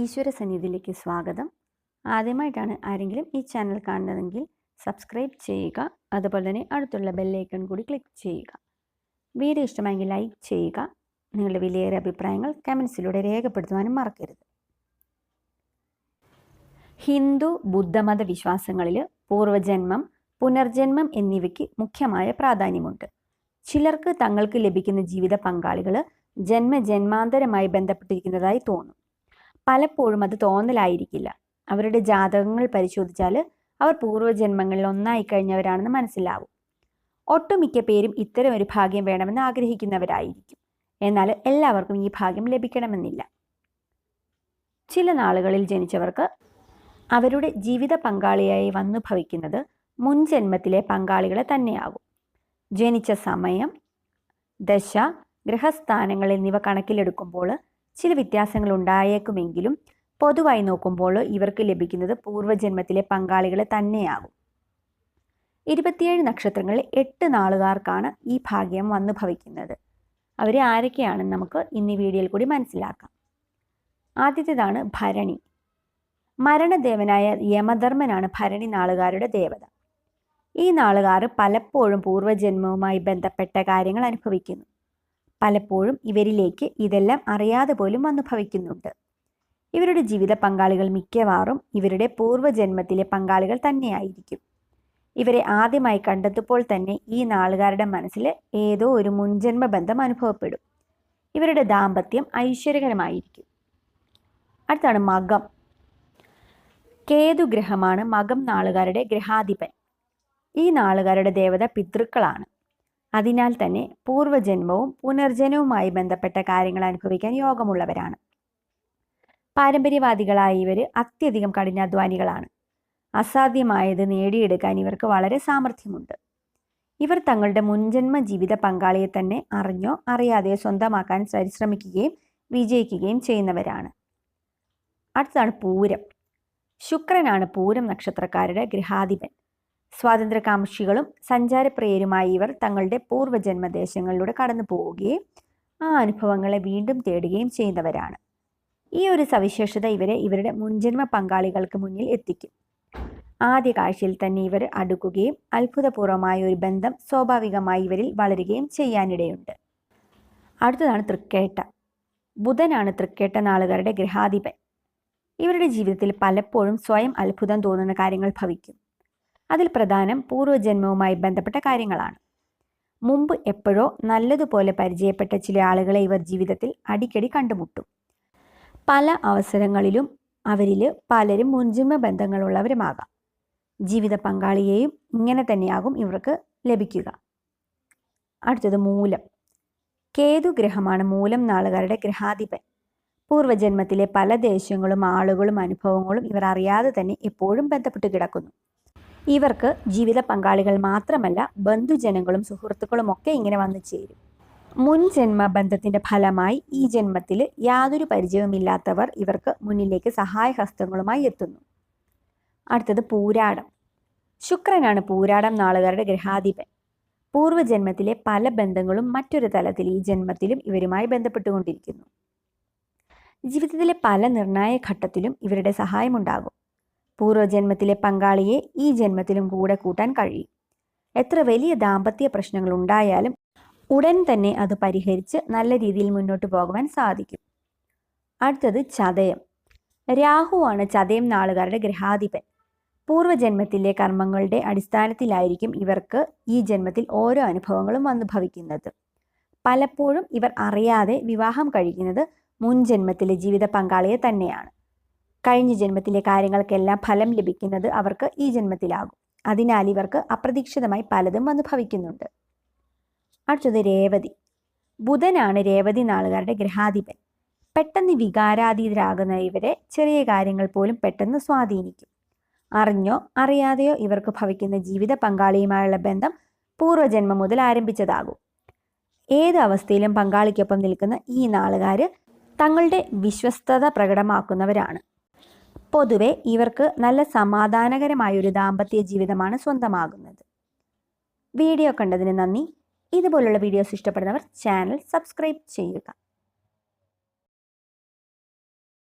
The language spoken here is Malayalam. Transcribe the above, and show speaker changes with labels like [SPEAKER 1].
[SPEAKER 1] ഈശ്വര സന്നിധിയിലേക്ക് സ്വാഗതം. ആദ്യമായിട്ടാണ് ആരെങ്കിലും ഈ ചാനൽ കാണുന്നതെങ്കിൽ സബ്സ്ക്രൈബ് ചെയ്യുക അതുപോലെ തന്നെ അടുത്തുള്ള ബെല്ലൈക്കൺ കൂടി ക്ലിക്ക് ചെയ്യുക. വീഡിയോ ഇഷ്ടമായെങ്കിൽ ലൈക്ക് ചെയ്യുക നിങ്ങളുടെ വിലയേറെ അഭിപ്രായങ്ങൾ കമൻസിലൂടെ രേഖപ്പെടുത്തുവാനും മറക്കരുത്. ഹിന്ദു ബുദ്ധമത വിശ്വാസങ്ങളിൽ പൂർവജന്മം പുനർജന്മം എന്നിവയ്ക്ക് മുഖ്യമായ പ്രാധാന്യമുണ്ട്. ചിലർക്ക് തങ്ങൾക്ക് ലഭിക്കുന്ന ജീവിത പങ്കാളികൾ ജന്മജന്മാന്തരമായി ബന്ധപ്പെട്ടിരിക്കുന്നതായി തോന്നും. പലപ്പോഴും അത് തോന്നലായിരിക്കില്ല. അവരുടെ ജാതകങ്ങൾ പരിശോധിച്ചാൽ അവർ പൂർവജന്മങ്ങളിൽ ഒന്നായി കഴിഞ്ഞവരാണെന്ന് മനസ്സിലാവും. ഒട്ടുമിക്ക പേരും ഇത്തരം ഒരു ഭാഗ്യം വേണമെന്ന് ആഗ്രഹിക്കുന്നവരായിരിക്കും. എന്നാൽ എല്ലാവർക്കും ഈ ഭാഗ്യം ലഭിക്കണമെന്നില്ല. ചില നാളുകളിൽ ജനിച്ചവർക്ക് അവരുടെ ജീവിത പങ്കാളിയായി വന്നു ഭവിക്കുന്നത് മുൻ ജന്മത്തിലെ പങ്കാളികളെ തന്നെയാകും. ജനിച്ച സമയം ദശ ഗ്രഹസ്ഥാനങ്ങൾ എന്നിവ കണക്കിലെടുക്കുമ്പോൾ ചില വ്യത്യാസങ്ങൾ ഉണ്ടായേക്കുമെങ്കിലും പൊതുവായി നോക്കുമ്പോൾ ഇവർക്ക് ലഭിക്കുന്നത് പൂർവജന്മത്തിലെ പങ്കാളികളെ തന്നെയാകും. ഇരുപത്തിയേഴ് നക്ഷത്രങ്ങളിൽ എട്ട് നാളുകാർക്കാണ് ഈ ഭാഗ്യം വന്നു ഭവിക്കുന്നത്. അവർ ആരൊക്കെയാണെന്ന് നമുക്ക് ഇന്ന് വീഡിയോയിൽ കൂടി മനസ്സിലാക്കാം. ആദ്യത്തേതാണ് ഭരണി. മരണദേവനായ യമധർമ്മനാണ് ഭരണി നാളുകാരുടെ ദേവത. ഈ നാളുകാർ പലപ്പോഴും പൂർവജന്മവുമായി ബന്ധപ്പെട്ട കാര്യങ്ങൾ അനുഭവിക്കുന്നു. പലപ്പോഴും ഇവരിലേക്ക് ഇതെല്ലാം അറിയാതെ പോലും വന്നു ഭവിക്കുന്നുണ്ട്. ഇവരുടെ ജീവിത പങ്കാളികൾ മിക്കവാറും ഇവരുടെ പൂർവജന്മത്തിലെ പങ്കാളികൾ തന്നെയായിരിക്കും. ഇവരെ ആദ്യമായി കണ്ടെത്തുമ്പോൾ തന്നെ ഈ നാളുകാരുടെ മനസ്സിൽ ഏതോ ഒരു മുൻജന്മ ബന്ധം അനുഭവപ്പെടും. ഇവരുടെ ദാമ്പത്യം ഐശ്വര്യകരമായിരിക്കും. അടുത്താണ് മകം. കേതുഗ്രഹമാണ് മകം നാളുകാരുടെ ഗ്രഹാധിപൻ. ഈ നാളുകാരുടെ ദേവത പിതൃക്കളാണ്. അതിനാൽ തന്നെ പൂർവജന്മവും പുനർജന്മവുമായി ബന്ധപ്പെട്ട കാര്യങ്ങൾ അനുഭവിക്കാൻ യോഗമുള്ളവരാണ്. പാരമ്പര്യവാദികളായ ഇവർ അത്യധികം കഠിനാധ്വാനികളാണ്. അസാധ്യമായത് നേടിയെടുക്കാൻ ഇവർക്ക് വളരെ സാമർഥ്യമുണ്ട്. ഇവർ തങ്ങളുടെ മുൻജന്മ ജീവിത പങ്കാളിയെ തന്നെ അറിഞ്ഞോ അറിയാതെ സ്വന്തമാക്കാൻ പരിശ്രമിക്കുകയും വിജയിക്കുകയും ചെയ്യുന്നവരാണ്. അടുത്താണ് പൂരം. ശുക്രനാണ് പൂരം നക്ഷത്രക്കാരുടെ ഗൃഹാധിപൻ. സ്വാതന്ത്ര്യകാംക്ഷികളും സഞ്ചാരപ്രിയരുമായി ഇവർ തങ്ങളുടെ പൂർവജന്മദേശങ്ങളിലൂടെ കടന്നു പോവുകയും ആ അനുഭവങ്ങളെ വീണ്ടും തേടുകയും ചെയ്യുന്നവരാണ് ഈ ഒരു സവിശേഷത ഇവരെ ഇവരുടെ മുൻജന്മ പങ്കാളികൾക്ക് മുന്നിൽ എത്തിക്കും. ആദ്യ കാഴ്ചയിൽ തന്നെ ഇവർ അടുക്കുകയും അത്ഭുതപൂർവമായ ഒരു ബന്ധം സ്വാഭാവികമായി ഇവരിൽ വളരുകയും ചെയ്യാനിടയുണ്ട്. അടുത്തതാണ് തൃക്കേട്ട. ബുധനാണ് തൃക്കേട്ട നാളുകാരുടെ ഗ്രഹാധിപൻ ഇവരുടെ ജീവിതത്തിൽ പലപ്പോഴും സ്വയം അത്ഭുതം തോന്നുന്ന കാര്യങ്ങൾ ഭവിക്കും. അതിൽ പ്രധാനം പൂർവജന്മവുമായി ബന്ധപ്പെട്ട കാര്യങ്ങളാണ്. മുമ്പ് എപ്പോഴോ നല്ലതുപോലെ പരിചയപ്പെട്ട ചില ആളുകളെ ഇവർ ജീവിതത്തിൽ അടിക്കടി കണ്ടുമുട്ടും. പല അവസരങ്ങളിലും അവരിൽ പലരും മുൻജന്മ ബന്ധങ്ങളുള്ളവരുമാകാം. ജീവിത പങ്കാളിയെയും ഇങ്ങനെ തന്നെയാകും ഇവർക്ക് ലഭിക്കുക. അടുത്തത് മൂലം. കേതു ഗ്രഹമാണ് മൂലം നാളുകാരുടെ ഗ്രഹാധിപൻ. പൂർവജന്മത്തിലെ പല ദേശങ്ങളും ആളുകളും അനുഭവങ്ങളും ഇവർ അറിയാതെ തന്നെ എപ്പോഴും ബന്ധപ്പെട്ട് കിടക്കുന്നു. ഇവർക്ക് ജീവിത പങ്കാളികൾ മാത്രമല്ല ബന്ധുജനങ്ങളും സുഹൃത്തുക്കളും ഒക്കെ ഇങ്ങനെ വന്നു ചേരും. മുൻ ജന്മ ബന്ധത്തിന്റെ ഫലമായി ഈ ജന്മത്തിൽ യാതൊരു പരിചയവുമില്ലാത്തവർ ഇവർക്ക് മുന്നിലേക്ക് സഹായഹസ്തങ്ങളുമായി എത്തുന്നു. അടുത്തത് പൂരാടം. ശുക്രനാണ് പൂരാടം നാളുകാരുടെ ഗ്രഹാധിപൻ പൂർവജന്മത്തിലെ പല ബന്ധങ്ങളും മറ്റൊരു തലത്തിൽ ഈ ജന്മത്തിലും ഇവരുമായി ബന്ധപ്പെട്ടുകൊണ്ടിരിക്കുന്നു. ജീവിതത്തിലെ പല നിർണായക ഘട്ടത്തിലും ഇവരുടെ സഹായമുണ്ടാകും. പൂർവജന്മത്തിലെ പങ്കാളിയെ ഈ ജന്മത്തിലും കൂടെ കൂട്ടാൻ കഴിയും. എത്ര വലിയ ദാമ്പത്യ പ്രശ്നങ്ങൾ ഉണ്ടായാലും ഉടൻ തന്നെ അത് പരിഹരിച്ച് നല്ല രീതിയിൽ മുന്നോട്ട് പോകുവാൻ സാധിക്കും. അടുത്തത് ചതയം. രാഹുവാണ് ചതയം നാളുകാരുടെ ഗ്രഹാധിപൻ പൂർവജന്മത്തിലെ കർമ്മങ്ങളുടെ അടിസ്ഥാനത്തിലായിരിക്കും ഇവർക്ക് ഈ ജന്മത്തിൽ ഓരോ അനുഭവങ്ങളും വന്നു ഭവിക്കുന്നത്. പലപ്പോഴും ഇവർ അറിയാതെ വിവാഹം കഴിക്കുന്നത് മുൻ ജന്മത്തിലെ ജീവിത പങ്കാളിയെ തന്നെയാണ്. കഴിഞ്ഞ ജന്മത്തിലെ കാര്യങ്ങൾക്കെല്ലാം ഫലം ലഭിക്കുന്നത് അവർക്ക് ഈ ജന്മത്തിലാകും. അതിനാൽ ഇവർക്ക് അപ്രതീക്ഷിതമായി പലതും വന്നു ഭവിക്കുന്നുണ്ട് അടുത്തത് രേവതി. ബുധനാണ് രേവതി നാളുകാരുടെ ഗ്രഹാധിപൻ. പെട്ടെന്ന് വികാരാതീതരാകുന്ന ഇവരെ ചെറിയ കാര്യങ്ങൾ പോലും പെട്ടെന്ന് സ്വാധീനിക്കും. അറിഞ്ഞോ അറിയാതെയോ ഇവർക്ക് ഭവിക്കുന്ന ജീവിത പങ്കാളിയുമായുള്ള ബന്ധം പൂർവജന്മം മുതൽ ആരംഭിച്ചതാകും. ഏത് അവസ്ഥയിലും പങ്കാളിക്കൊപ്പം നിൽക്കുന്ന ഈ നാളുകാർ തങ്ങളുടെ വിശ്വസ്തത പ്രകടമാക്കുന്നവരാണ്. പൊതുവെ ഇവർക്ക് നല്ല സമാധാനകരമായ ഒരു ദാമ്പത്യ ജീവിതമാണ് സ്വന്തമാകുന്നത്. വീഡിയോ കണ്ടതിന് നന്ദി. ഇതുപോലുള്ള വീഡിയോസ് ഇഷ്ടപ്പെടുന്നവർ ചാനൽ സബ്സ്ക്രൈബ് ചെയ്യുക.